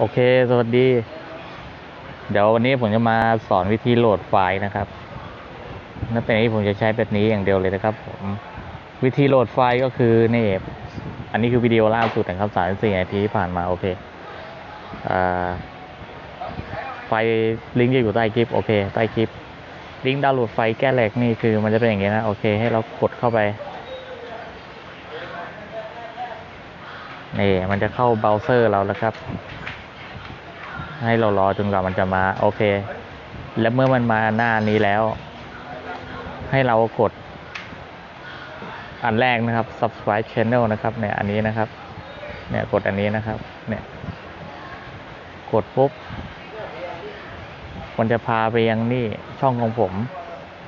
โอเค สวัสดี เดี๋ยววันนี้ผมจะมาสอนวิธีโหลดไฟล์นะครับนับแต่นี้ผมจะใช้แบบนี้อย่างเดียวเลยนะครับผมวิธีโหลดไฟล์ก็คือนี่อันนี้คือวิดีโอล่าสุดนะครับสามสี่นาทีที่ผ่านมา โอเคอไฟล์ลิงก์จะอยู่ใต้คลิป โอเค ใต้คลิป ลิงก์ดาวน์โหลดไฟล์แก้แหลกนี่คือ มันจะเป็นอย่างนี้นะ โอเค ให้เรากดเข้าไปนี่มันจะเข้าเบราว์เซอร์เราแล้วครับ ให้เรารอจนกว่ามันจะมาโอเค แล้วเมื่อมันมาหน้านี้แล้ว ให้เรากด อันแรกนะครับ subscribe channel นะครับเนี่ยอันนี้นะครับ เนี่ยกดอันนี้นะครับ เนี่ย กดปุ๊บมันจะพาไปยังนี่ช่องของผม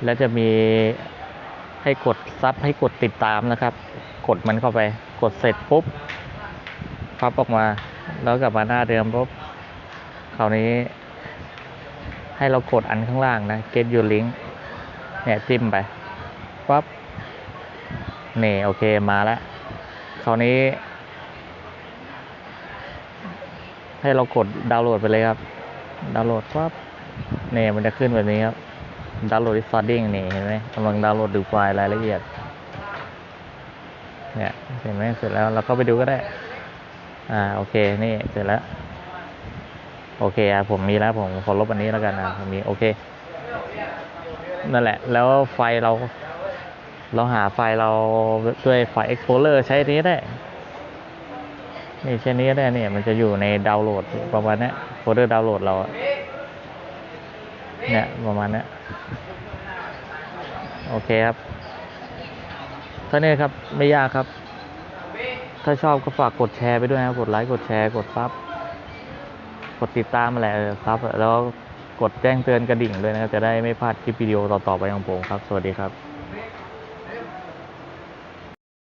แล้วจะมีให้กดซับให้กดติดตามนะครับ กดมันเข้าไป กดเสร็จปุ๊บพับออกมา แล้วกลับมาหน้าเดิมปุ๊บ ราวนี้ ให้เรากดอันข้างล่างนะ get your link เนี่ยจิ้มไปปั๊บนี่โอเคมาแล้ว คราวนี้ ให้เรากดดาวน์โหลดไปเลยครับ ดาวน์โหลดปั๊บเนี่ยมันจะขึ้นแบบนี้ครับ ดาวน์โหลดที่ starting นี่เห็นไหมกำลังดาวน์โหลดดูไฟล์รายละเอียด เนี่ยเห็นไหมเสร็จแล้วเราก็ไปดูก็ได้ อ่าโอเค นี่เสร็จแล้ว โอเคอะผมมีแล้วผมขอลบอันนี้แล้วกันนะผมมีโอเค นั่นแหละ แล้วไฟเรา เราหาไฟเราด้วยไฟ Explorer ใช้นี้ได้ นี่ใช้นี้ได้เนี่ย มันจะอยู่ในดาวน์โหลดประมาณนี้โฟลเดอร์ดาวน์โหลดเราเนี่ยประมาณนี้โอเคครับเท่านี้ครับไม่ยากครับ ถ้าชอบก็ฝากกดแชร์ไปด้วยนะครับกดไลค์กดแชร์กดซับ กดติดตามมาแหละเออซับ แล้วกดแจ้งเตือนกระดิ่งด้วยนะครับ จะได้ไม่พลาดคลิปวิดีโอต่อๆไปของผมครับ สวัสดีครับ